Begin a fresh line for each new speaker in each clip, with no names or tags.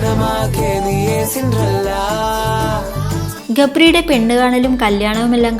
മനമാകെ നീയേ സിൻഡ്രല്ല.
ഗബ്രിയുടെ പെണ്ണുകാണലും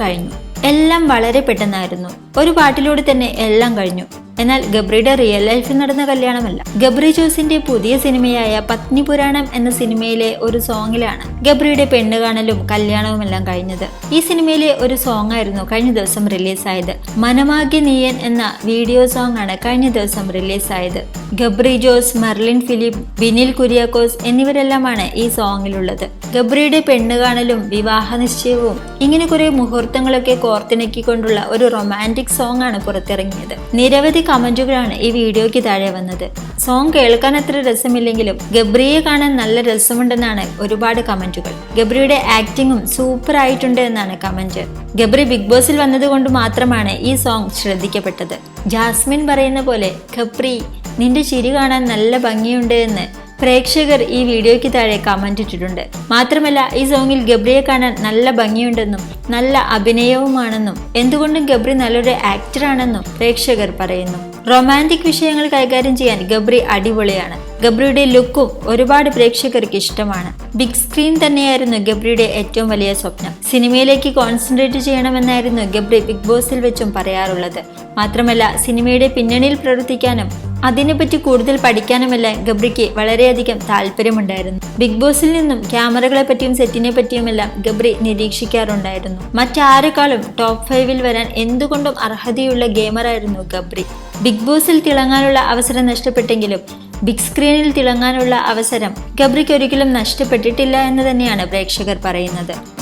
കഴിഞ്ഞു. എല്ലാം വളരെ പെട്ടെന്നായിരുന്നു. ഒരു പാട്ടിലൂടെ തന്നെ എല്ലാം കഴിഞ്ഞു. എന്നാൽ ഗബ്രിയുടെ റിയൽ ലൈഫിൽ നടന്ന കല്യാണമല്ല. ഗബ്രി ജോസിന്റെ പുതിയ സിനിമയായ പത്നി പുരാണം എന്ന സിനിമയിലെ ഒരു സോങ്ങിലാണ് ഗബ്രിയുടെ പെണ്ണ് കാണലും കല്യാണവും എല്ലാം കഴിഞ്ഞത്. ഈ സിനിമയിലെ ഒരു സോങ് ആയിരുന്നു കഴിഞ്ഞ ദിവസം റിലീസായത് മനമാഗ്യ നീയൻ എന്ന വീഡിയോ സോങ് ആണ് കഴിഞ്ഞ ദിവസം റിലീസായത് Gabri Jose Merlin Philip Binil Kuriakose എന്നിവരെല്ലാമാണ് ഈ സോങ്ങിലുള്ളത് ഗബ്രിയുടെ പെണ്ണ് കാണലും വിവാഹ നിശ്ചയവും ഇങ്ങനെ കുറെ മുഹൂർത്തങ്ങളൊക്കെ കോർത്തിണക്കിക്കൊണ്ടുള്ള ഒരു റൊമാന്റിക് സോങ് ആണ് പുറത്തിറങ്ങിയത്. നിരവധി കമന്റുകളാണ് ഈ വീഡിയോയ്ക്ക് താഴെ വന്നത്. സോങ് കേൾക്കാൻ അത്ര രസമില്ലെങ്കിലും ഗബ്രിയെ കാണാൻ നല്ല രസമുണ്ടെന്നാണ് ഒരുപാട് കമന്റുകൾ ഗബ്രിയുടെ ആക്ടിങ്ങും സൂപ്പർ ആയിട്ടുണ്ട് എന്നാണ് കമന്റ് ഗബ്രി ബിഗ് ബോസിൽ വന്നതുകൊണ്ട് മാത്രമാണ് ഈ സോങ് ശ്രദ്ധിക്കപ്പെട്ടത്. ജാസ്മിൻ പറയുന്ന പോലെ ഖബ്രി നിന്റെ ചിരി കാണാൻ നല്ല ഭംഗിയുണ്ട് എന്ന് പ്രേക്ഷകർ ഈ വീഡിയോയ്ക്ക് താഴെ കമന്റ് ഇട്ടിട്ടുണ്ട്. മാത്രമല്ല ഈ സോങ്ങിൽ ഗബ്രിയെ കാണാൻ നല്ല ഭംഗിയുണ്ടെന്നും നല്ല അഭിനയവുമാണെന്നും എന്തുകൊണ്ടും ഗബ്രി നല്ലൊരു ആക്ടറാണെന്നും പ്രേക്ഷകർ പറയുന്നു. റൊമാന്റിക് വിഷയങ്ങൾ കൈകാര്യം ചെയ്യാൻ ഗബ്രി അടിപൊളിയാണ്. ഗബ്രിയുടെ ലുക്കും ഒരുപാട് പ്രേക്ഷകർക്ക് ഇഷ്ടമാണ്. ബിഗ് സ്ക്രീൻ തന്നെയായിരുന്നു ഗബ്രിയുടെ ഏറ്റവും വലിയ സ്വപ്നം. സിനിമയിലേക്ക് കോൺസെൻട്രേറ്റ് ചെയ്യണമെന്നായിരുന്നു ഗബ്രി ബിഗ് ബോസിൽ വെച്ചും പറയാറുള്ളത്. മാത്രമല്ല സിനിമയുടെ പിന്നണിയിൽ പ്രവർത്തിക്കാനും അതിനെപ്പറ്റി കൂടുതൽ പഠിക്കാനുമെല്ലാം ഗബ്രിക്ക് വളരെയധികം താല്പര്യമുണ്ടായിരുന്നു. ബിഗ് ബോസിൽ നിന്നും ക്യാമറകളെ പറ്റിയും സെറ്റിനെ പറ്റിയുമെല്ലാം ഗബ്രി നിരീക്ഷിക്കാറുണ്ടായിരുന്നു. മറ്റാരെക്കാളും ടോപ്പ് ഫൈവിൽ വരാൻ എന്തുകൊണ്ടും അർഹതയുള്ള ഗെയിമറായിരുന്നു ഗബ്രി. ബിഗ് ബോസിൽ തിളങ്ങാനുള്ള അവസരം നഷ്ടപ്പെട്ടെങ്കിലും ബിഗ് സ്ക്രീനിൽ തിളങ്ങാനുള്ള അവസരം ഗബ്രിക്ക് ഒരിക്കലും നഷ്ടപ്പെട്ടിട്ടില്ല എന്ന് തന്നെയാണ് പ്രേക്ഷകർ പറയുന്നത്.